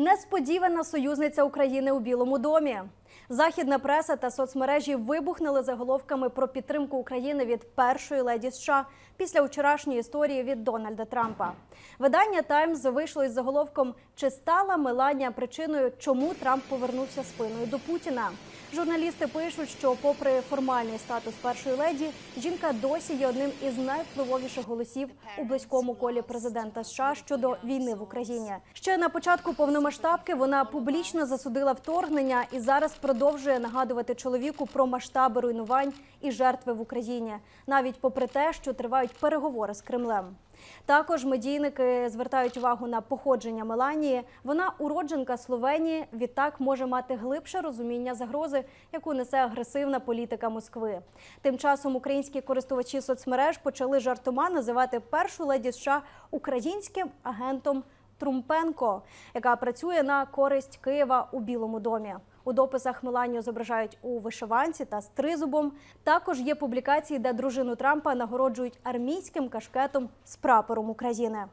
Несподівана союзниця України у Білому домі. Західна преса та соцмережі вибухнули заголовками про підтримку України від першої леді США після вчорашньої історії від Дональда Трампа. Видання Таймс вийшло із заголовком Чи стала Меланія причиною, чому Трамп повернувся спиною до Путіна? Журналісти пишуть, що, попри формальний статус першої леді, жінка досі є одним із найвпливовіших голосів у близькому колі президента США щодо війни в Україні. Ще на початку повномасштабки вона публічно засудила вторгнення і зараз продовжує нагадувати чоловіку про масштаби руйнувань і жертви в Україні, навіть попри те, що тривають переговори з Кремлем. Також медійники звертають увагу на походження Меланії. Вона уродженка Словенії, відтак може мати глибше розуміння загрози, яку несе агресивна політика Москви. Тим часом українські користувачі соцмереж почали жартома називати першу леді США українським агентом Трумпенко, яка працює на користь Києва у Білому домі. У дописах Меланію зображають у вишиванці та з тризубом. Також є публікації, де дружину Трампа нагороджують армійським кашкетом з прапором України.